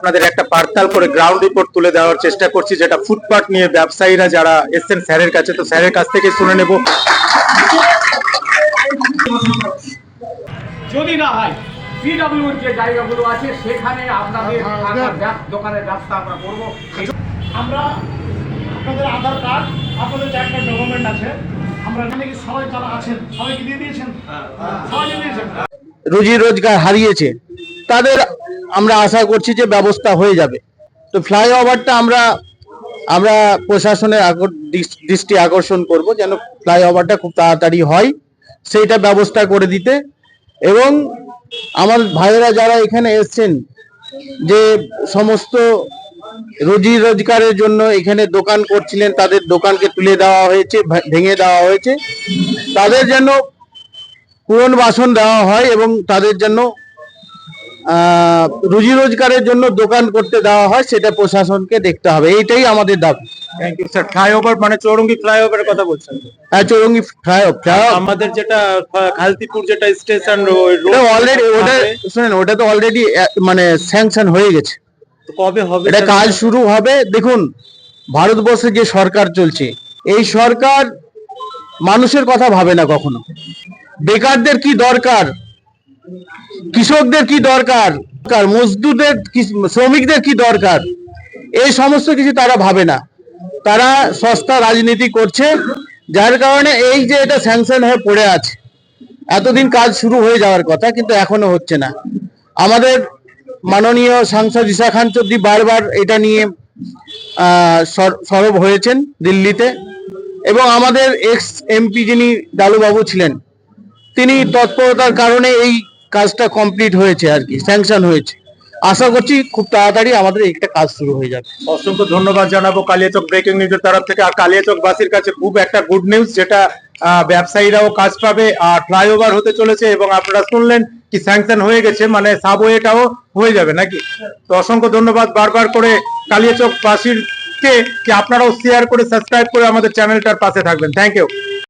আপনাদের একটা পার্তাল করে গ্রাউন্ড রিপোর্ট তুলে দেওয়ার চেষ্টা করছি যেটা ফুটপাথ নিয়ে ব্যবসায়ীরা যারা এসছেন স্যারের কাছে তো স্যারের কাছ থেকে শুনে নেব। যদি না হয় পিডব্লিউর যে জায়গাগুলো আছে সেখানে আপনাদের দোকানের ব্যবস্থা আমরা করব। আমরা আপনাদের আধার কার্ড আপনাদের যে একটা ডকুমেন্ট আছে আমরা এখানে কি সবাই যারা আছেন সবাইকে দিয়ে দিয়েছেন? সবাই দিয়ে দিয়েছেন? রুজি রোজগার হারিয়েছে। তাদের আমরা আশা করছি যে ব্যবস্থা হয়ে যাবে। তো ফ্লাইওভারটা আমরা আমরা প্রশাসনের দৃষ্টি আকর্ষণ করব যেন ফ্লাইওভারটা খুব তাড়াতাড়ি হয়। সেইটা ব্যবস্থা করে দিতে। এবং আমার ভাইয়েরা যারা এখানে এসছেন যে সমস্ত রুজি রোজগারের জন্য এখানে দোকান করছিলেন, তাদের দোকানকে তুলে দেওয়া হয়েছে ভেঙে দেওয়া হয়েছে। তাদের যেন পূরণ বাসন দেওয়া হয় এবং তাদের জন্য রুজি রোজগারের জন্য দোকান করতে দেওয়া হয় সেটা প্রশাসনকে দেখতে হবে। এইটাই আমাদের দাবি। থ্যাংক ইউ স্যার ফ্লাইওভার মানে চৌরঙ্গি ফ্লাইওভারের কথা বলছেন। হ্যাঁ চৌরঙ্গি আমাদের যেটা খালতিপুর যেটা স্টেশন অলরেডি ওটা শুনেন ওটা তো অলরেডি মানে স্যাংশন হয়ে গেছে। কবে হবে এটা কাজ শুরু হবে। দেখুন ভারতবর্ষে যে সরকার চলছে এই সরকার মানুষের কথা ভাবে না কখনো। বেকারদের কি দরকার? কৃষকদের কি দরকার? মজদুরদের শ্রমিকদের কি দরকার? এই সমস্ত কিছু তারা ভাবে না। তারা সস্তা রাজনীতি করছে, যার কারণে এই যে এটা স্যাংশন হয়ে পড়ে আছে, এতদিন কাজ শুরু হয়ে যাওয়ার কথা, কিন্তু এখনও হচ্ছে না। আমাদের মাননীয় সাংসদ ঈশা খান চৌধুরী বারবার এটা নিয়ে সরব হয়েছেন দিল্লিতে। এবং আমাদের এক্স, এমপি যিনি ডালুবাবু ছিলেন, তিনি তৎপরতার কারণে এই কাজটা কমপ্লিট হয়েছে আর কি স্যাংশন হয়েছে। আশা করছি খুব তাড়াতাড়ি আমাদের একটা কাজ শুরু হয়ে যাবে। অসংখ্য ধন্যবাদ জানাব কালিয়াচক ব্রেকিং নিউজের তরফ থেকে। আর কালিয়াচক বাসীর কাছে খুব একটা গুড নিউজ যেটা ব্যবসায়ীরাও কাজ পাবে আর ফ্লাইওভার হতে চলেছে এবং আপনারা শুনলেন কি স্যাংশন হয়ে গেছে মানে সাবওয়েটাও হয়ে যাবে নাকি? তো অসংখ্য ধন্যবাদ বারবার করে কালিয়াচক বাসীর কে কি আপনারাও শেয়ার করে সাবস্ক্রাইব করে আমাদের চ্যানেলটার পাশে থাকবেন। Thank you